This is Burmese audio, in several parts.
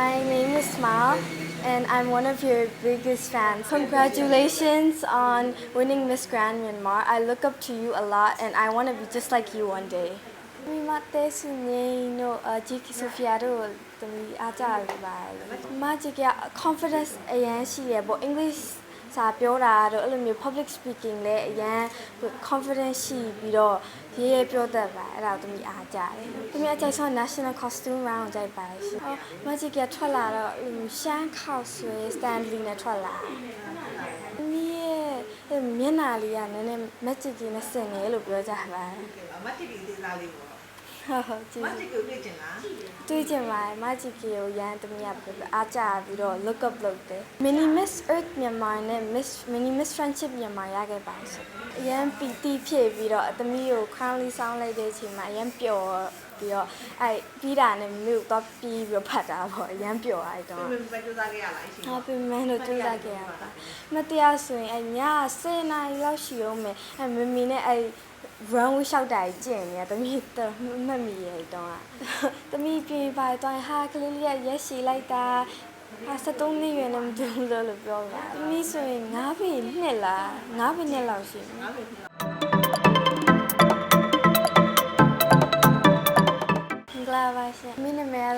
my name is Smile, and I'm one of your biggest fans. Congratulations on winning Miss Grand Myanmar. I look up to you a lot, and I want to be just like you one day. မိမတဲစုငိန်တို့အဂျီကီဆိုဖီယာတို့တမီအားကြရပါတယ်။မဂျီက confidence အရန်ရှိရပေါ့ English စာပြောတာတော့အဲ့လိုမျိုး public speaking လည်းအရန် confidence ရှိပြီးတော့ရေးရပြောတတ်ပါအဲ့ဒါကိုတမီအားကြတယ်။တမီအကြိုက်ဆုံး national costume round ကိုကြိုက်ပါတယ်ရှင်။အော်မဂျီကထွက်လာတော့အဲ့လိုရှမ်းခောက်ဆွဲ Stanley နဲ့ထွက်လာ။တမီရဲ့အဲ့မျက်နှာလေးကနည်းနည်း magic ကြီးနဲ့ဆင်နေလို့ပြောကြပါတယ်။မတ်တီဒီသေးသားလေးပေါ့ ဟုတ်ဟုတ်ကြည့်မတ်တီကိုတွေ့ချင်လားတွေ့ကြပါမဂျီကီကိုရန်တမီးကအားကြပြီးတော့ look up လုပ်တယ် mini miss earth မြန်မာနဲ့ miss mini miss friendship မြန်မာရခဲ့ပါရှင်အရန်ပီတိဖြစ်ပြီးတော့တမီးကို crown လေးဆောင်းလိုက်တဲ့အချိန်မှာအရန်ပျော်ပြီးတော့အဲပြီးတာနဲ့မြို့တော့ပြီးပြီးတော့ဖတ်တာပေါ့အရန်ပျော်အဲ့တော့မင်းပဲကြိုးစားခဲ့ရလားအရှင်ဟာပြင်မန်းတို့ကြိုးစားခဲ့ရပါမတရားဆိုရင်အညာ10နာရီလောက်ရှိအောင်မယ်အဲမမီနဲ့အဲ run ဝလျှောက်တာကြီးကျင့်နေတာတမီးတော့မှတ်မိရဲ့တော့တမီးပြေးပါတော့ဟာကလေးလေးကရက်ရှိလိုက်တာဟာ73နှစ်ရွယ်နဲ့မတူဘူးလို့လို့ပြောတာတမီးဆိုရင်9ပေနှစ်လား9ပေနှစ်လောက်ရှိမယ်ငါပဲဖြစ်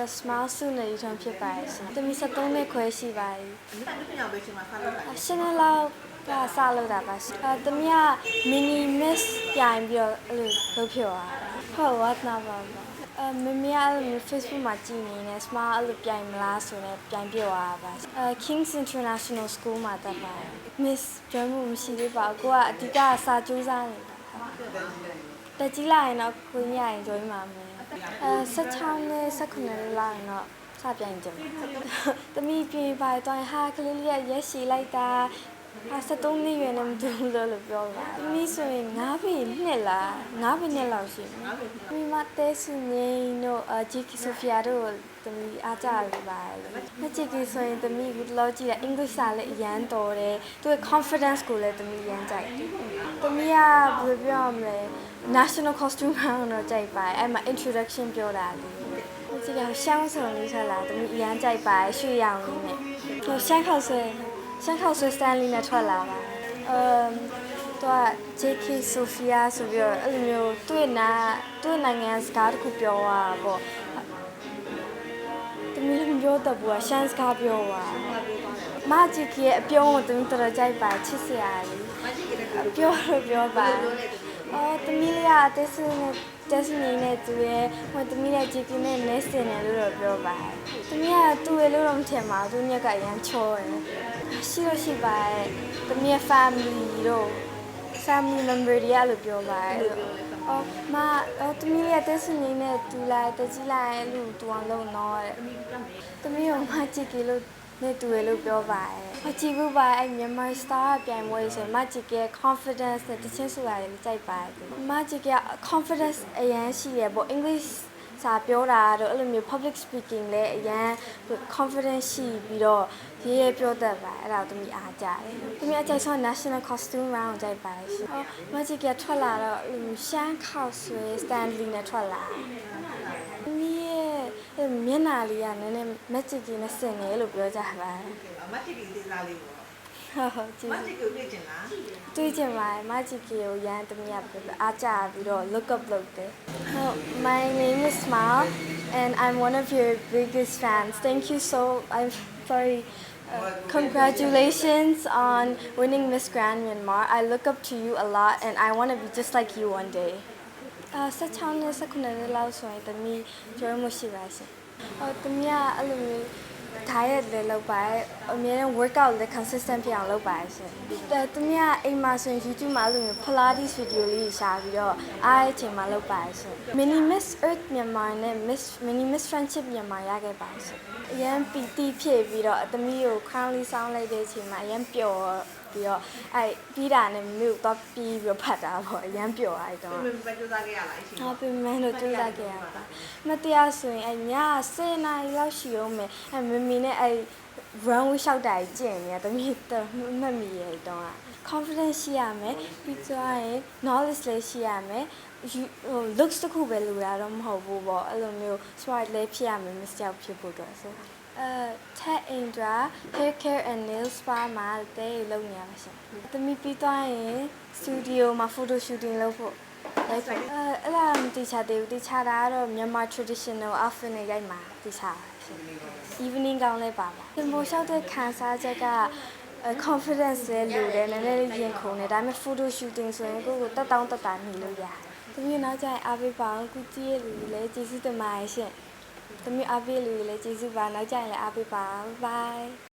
ကတော့ smile စုနေထုံဖြစ်ပါရဲ့ရှင်တမီး73နှစ်ခွဲရှိပါပြီအမေကလည်းပြောင်းပဲချိန်မှာဖားလို့တာရှင်းနေလောက်ကစလို့တာပါရှင်အဲတမီးက mini miss ပြိုင်ပြီးတော့အဲ့လိုလုပ်ဖြစ်သွားတာဟုတ် what now ပါပါအဲမမီအဲ့လို Facebook မှာကြည့်နေနေ smile အဲ့လိုပြိုင်မလားဆိုတော့ပြိုင်ပြသွားတာပါအဲ Kings International School မှာတက်ပါ miss ကျွမ်းမှုမရှိသေးပါဘူးကိုကအဓိကစာကြိုးစားနေတာတက်ကြီးလာရင်တော့ကိုကြီးရရင် join မှာမယ် အဲ16နဲ့19နဲ့လာရင်တော့စပြိုင်ကြမှာတမီးပြေးပါတော့ဟာကလေးလေးကရက်ရှိလိုက်တာဟာ73နှစ်ရွယ်နဲ့မတူဘူးလို့လို့ပြောတာတမီးဆိုရင်9ပေနှစ်လား9ပေနှစ်လောက်ရှိမယ်မိမတဲစုငိန်တို့အဂျီကီဆိုဖီယာတို့တမီးအားကြရပါတယ်မချစ်ကီဆိုရင်တမီးဘူးလောက်ကြည့်တာ English စာလည်းအရန်တော်တယ်သူရဲ့ confidence ကိုလည်းတမီးရန်ကြိုက်တယ်တမီးကဘယ်လိုပြောရမလဲ national costume ကတော့ကြိုက်ပါတယ်အဲ့မှာ introduction ပြောတာလေးဒီကရှမ်းစုံလေးထွက်လာတမီးအရန်ကြိုက်ပါတယ်ရွှေရောင်လေးနဲ့ဟိုရှမ်းခောက်ဆွဲရှမ်းခောက်ဆွဲ Stanley နဲ့ထွက်လာပါတယ်အမ်တော့ JK Sophia ဆိုပြီးတော့အဲ့လိုမျိုးသူ့ရဲ့နာသူ့ရဲ့နိုင်ငံစကားတစ်ခုပြောတာပေါ့တမီးလည်းမပြောတတ်ဘူးကရှမ်းစကားပြောတာမဂျီကရဲ့အပြုံးကိုတမီးတော်တော်ကြိုက်ပါချစ်စရာလေးမတ်တီကလည်းပြောပြောလို့ပြောပါ အော်တမီးလေးကတက်စနဲ့တက်စနေနဲ့သူရဲ့ဟိုတမီးရဲ့ဂျီကီနဲ့နဲစင်တယ်လို့တော့ပြောပါတယ်တမီးကသူ့ရဲ့လို့တော့မထင်ပါဘူးသူညက်ကအရန်ချောတယ်ရှိလို့ရှိပါတယ်တမီးရဲ့ family တို့ family member တွေကလို့ပြောပါတယ်အော်မအော်တမီးလေးကတက်စနေနဲ့တူလာတကြီးလာရဲ့လို့တူအောင်လုပ်တော့တဲ့တမီးကမဂျီကီလို့ နဲ့တူရလို့ပြောပါတယ်။အကြည့်ဘူးပါအဲ့မြန်မာ star ကပြိုင်ပွဲဆိုရင်မဂျီကရဲ့ confidence နဲ့တချင်းဆိုတာလည်းကြိုက်ပါတယ်။မဂျီက confidence အရန်ရှိရပေါ့ English စာပြောတာတော့အဲ့လိုမျိုး public speaking လည်းအရန် confidence ရှိပြီးတော့ရေးရပြောတတ်ပါအဲ့ဒါကိုတမီအားကြတယ်။တမီအကြိုက်ဆုံး national costume round ကိုကြိုက်ပါတယ်ရှင်။အော်မဂျီကထွက်လာတော့အဲ့လိုရှမ်းခောက်ဆွဲ Stanley နဲ့ထွက်လာ။တမီရဲ့အဲ့ မျက်နှာလေးကနည်းနည်း magic ကြီးနဲ့ဆင်နေလို့ပြောကြပါတယ်။ မတ်တီဒီသေးသားလေးပေါ့ ဟုတ်ဟုတ်ကြည့် မတ်တီကိုတွေ့ချင်လား တွေ့ကြပါမဂျီကီကိုရန်တမီးကအားကြပြီးတော့ look up လုပ်တယ်ဟုတ် my name is Smile and I'm one of your biggest fans thank you so I'm sorry uh, congratulations on winning Miss Grand Myanmar I look up to you a lot and I want to be just like you one day အာ16နဲ့19နဲ့လောက်ဆိုရင်တမီးကျွမ်းမှုရှိပါရှင်ဟောတမီးကအဲ့လိုမျိုး diet လည်းလုပ်ပါတယ်အများနဲ့ workout လည်း consistent ဖြစ်အောင်လုပ်ပါတယ်ရှင်။ဒါသူမကအိမ်မှာဆိုရင် YouTube မှာအဲ့လိုမျိုး Pilates video လေးတွေရှာပြီးတော့အားအချိန်မှာလုပ်ပါတယ်ရှင်။ Mini Miss Earth မြန်မာနဲ့ Miss Mini Miss Friendship မြန်မာရခဲ့ပါတယ်ရှင်။အရန်ပီတိဖြစ်ပြီးတော့သမီးကို crown လေးဆောင်းလိုက်တဲ့အချိန်မှာအရန်ပျော် ပြီးတော့အဲပြီးတာနဲ့မြို့တော့ပြီးပြီးတော့ဖတ်တာပေါ့အရန်ပျော်အဲ့တော့မင်းပဲကြိုးစားခဲ့ရလားအရှင်ဟာပြင်မန်းတို့ကြိုးစားခဲ့ရပါမတရားဆိုရင်အညာ10နာရီလောက်ရှိအောင်မယ်အဲမမီနဲ့အဲ run လျှောက်တာကြီးကျင့်နေတယ်တမီးတော့မှတ်မိရတော့ confidence ရှိရမယ်ပြီးသွားရင် knowledge လည်းရှိရမယ်ယူဟို looks တစ်ခုပဲလိုတာတော့မဟုတ်ဘူးပေါ့အဲ့လိုမျိုး smart လည်းဖြစ်ရမယ် miss ကြောက်ဖြစ်ဖို့ အတွက်ဆိုအဲ tech indra hair care and nail spa မှာတဲလုပ်နေရပါရှင်တမီးပြီးသွားရင် studio မှာ photo shooting လုပ်ဖို့လိုက်ဖို့အဲအဲ့ဒါမတိချသေးဘူးတိချတာကတော့မြန်မာ traditional outfit နဲ့ရိုက်မှာတိချတာရှင် evening ကောင်းလဲပါပါသင်ပေါ်လျှောက်တဲ့ခံစားချက်ကအဲ confidence လည်းလိုတယ်နည်းနည်းလေးရင်ခုန်တယ်ဒါပေမဲ့ photo shooting ဆိုရင်ကိုယ့်ကိုတက်တောင်းတက်တာနေလို့ရတယ်။သမီးနောက်ကျရင်အားပေးပါအောင်ကုကြည့်ရလူတွေလည်းကျေးဇူးတင်ပါတယ်ရှင်။ သမီးအားပေးလူတွေလည်းကျေးဇူးပါနောက်ကျရင်လည်းအားပေးပါ bye